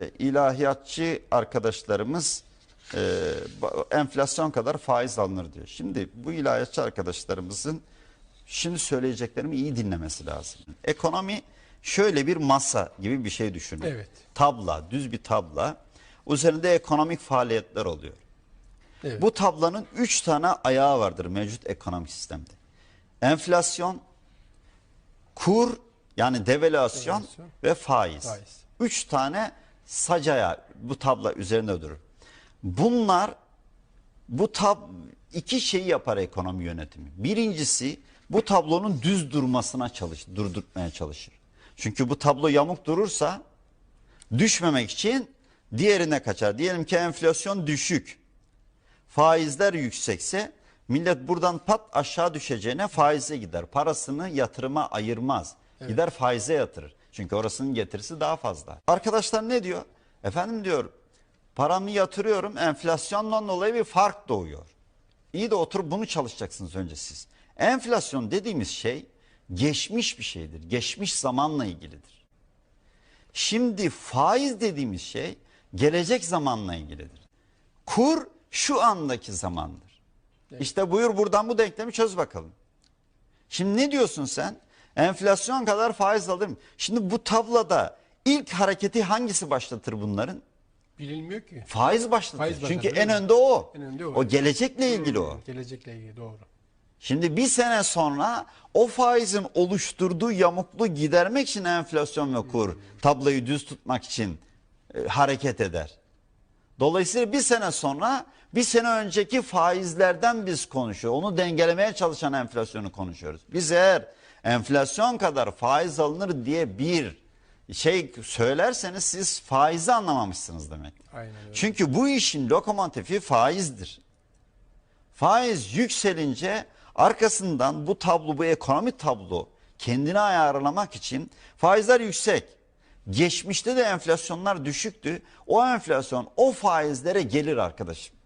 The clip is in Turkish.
E, İlahiyatçı arkadaşlarımız e, enflasyon kadar faiz alınır diyor. Şimdi bu ilahiyatçı arkadaşlarımızın şimdi söyleyeceklerimi iyi dinlemesi lazım. Ekonomi şöyle bir masa gibi bir şey düşünün. Evet. Tabla, düz bir tabla. Üzerinde ekonomik faaliyetler oluyor. Evet. Bu tablanın üç tane ayağı vardır mevcut ekonomik sistemde. Enflasyon, kur yani devalüasyon Devalüasyon. ve faiz. Faiz. Üç tane sacaya bu tabla üzerinde durur. Bunlar bu tab iki şeyi yapar ekonomi yönetimi. Birincisi bu tablonun düz durmasına çalış, durdurtmaya çalışır. Çünkü bu tablo yamuk durursa düşmemek için diğerine kaçar. Diyelim ki enflasyon düşük. Faizler yüksekse millet buradan pat aşağı düşeceğine faize gider. Parasını yatırıma ayırmaz. Gider faize yatırır. Çünkü orasının getirisi daha fazla. Arkadaşlar ne diyor? Efendim diyor paramı yatırıyorum enflasyondan dolayı bir fark doğuyor. İyi de oturup bunu çalışacaksınız önce siz. Enflasyon dediğimiz şey geçmiş bir şeydir. Geçmiş zamanla ilgilidir. Şimdi faiz dediğimiz şey gelecek zamanla ilgilidir. Kur şu andaki zamandır. İşte buyur buradan bu denklemi çöz bakalım. Şimdi ne diyorsun sen? Enflasyon kadar faiz alırım. Şimdi bu tabloda ilk hareketi hangisi başlatır bunların? Bilinmiyor ki. Faiz başlatır. Faiz başlatır, Çünkü en önde o. En önde o, o gelecekle ilgili o. Hmm, Gelecekle ilgili doğru. Şimdi bir sene sonra o faizin oluşturduğu yamukluğu gidermek için enflasyon ve kur tabloyu düz tutmak için e, hareket eder. Dolayısıyla bir sene sonra bir sene önceki faizlerden biz konuşuyor. Onu dengelemeye çalışan enflasyonu konuşuyoruz. Biz eğer enflasyon kadar faiz alınır diye bir şey söylerseniz siz faizi anlamamışsınız demek. Aynen öyle. Çünkü bu işin lokomotifi faizdir. Faiz yükselince arkasından bu tablo, bu ekonomi tablo kendini ayarlamak için faizler yüksek. Geçmişte de enflasyonlar düşüktü. O enflasyon o faizlere gelir arkadaşım.